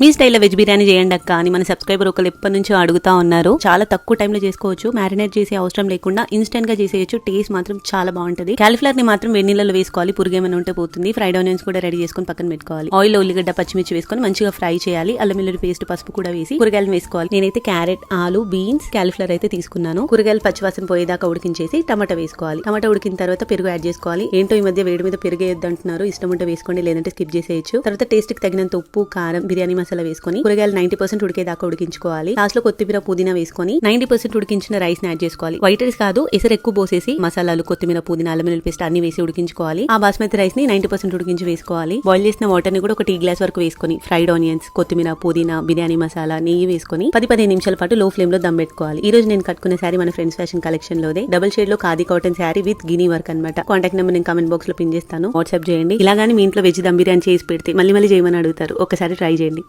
మీ స్టైల్లో వెజ్ బిర్యానీ చేయండి అక్క అని మన సబ్స్క్రైబర్ ఒకరు ఎప్పటి నుంచో అడుగుతా ఉన్నారు. చాలా తక్కువ టైంలో చేసుకోవచ్చు. మ్యారినేట్ చేసే అవసరం లేకుండా ఇన్స్టెంట్గా చేసేయచ్చు. టేస్ట్ మాత్రం చాలా బాగుంటుంది. క్యాలిఫ్లవర్ని మాత్రం వెన్నీళ్ళలో వేసుకోవాలి. పురుగేమైనా ఉంటే పోతుంది. ఫ్రైడ్ ఆనియన్స్ కూడా రెడీ చేసుకొని పక్కన పెట్టుకోవాలి. ఆయిల్ ఉల్లిగడ్డ పచ్చిమిర్చి వేసుకొని మంచిగా ఫ్రై చేయాలి. అల్లం వెల్లుల్లి పేస్ట్ పసుపు కూడా వేసి కూరగాయలు వేసుకోవాలి. నేనైతే క్యారెట్ ఆలు బీన్స్ క్యాలిఫ్లవర్ అయితే తీసుకున్నాను. కూరగాయలు పచ్చివాసన పోయేదాకా ఉడికించేసి టమాటా వేసుకోవాలి. టమాటా ఉడికిన తర్వాత పెరుగు యాడ్ చేసుకోవాలి. ఏంటో ఈ మధ్య వేడి మీద పెరుగు అంటున్నారు. ఇష్టం ఉంటే వేసుకోండి. లేదంటే స్కిప్ చేసేయచ్చు. తర్వాత టేస్ట్కి తగినంత ఉప్పు కారం బిర్యానీ మసాలా వేసుకొని కూరగాయలు నైన్టీ పర్సెంట్ ఉడికేదాకా ఉడికించుకోవాలి. లాస్ట్లో కొత్తిమీర పుదీనా వేసుకొని నైన్టీ పర్సెంట్ ఉడికించిన రైస్ యాడ్ చేసుకోవాలి. వైట్ రైస్ కాదు ఎసరు ఎక్కువ పోసేసి మసాలాలు కొత్తిమీర పుదీనా అల్లం వెల్లుల్లి పేస్ట్ అన్ని వేసి ఉడికించుకోవాలి. ఆ బాస్మతి రైస్ని నైన్టీ పర్సెంట్ ఉడికించి వేసుకోవాలి. బాయిల్ చేసిన వాటర్ని కూడా ఒక టీ గ్లాస్ వరకు వేసుకొని ఫ్రైడ్ ఆనియన్స్ కొత్తిమీర పుదీనా బిర్యానీ మసాలా నెయ్యి వేసుకొని పది పదిహేను నిమిషాల పాటు లో ఫ్లేమ్లో దమ్ పెట్టుకోవాలి. ఈ రోజు నేను కట్టుకున్న శారీ మన ఫ్రెండ్స్ ఫ్యాషన్ కలెక్షన్ లోదే డబుల్ షేడ్లో ఖాదీ కాటన్ శారీ విత్ గినీ వర్క్ అనమాట కాంటాక్ట్ నెంబర్ నేను కామెంట్ బాక్స్లో పిన్ చేస్తాను. వాట్సాప్ చేయండి. ఇలాగానే మీ ఇంట్లో వెజ్ దమ్ బిర్యానీ చేసి పెడితే మళ్ళీ మళ్ళీ చేయమని అడుగుతారు. ఒకసారి ట్రై చేయండి.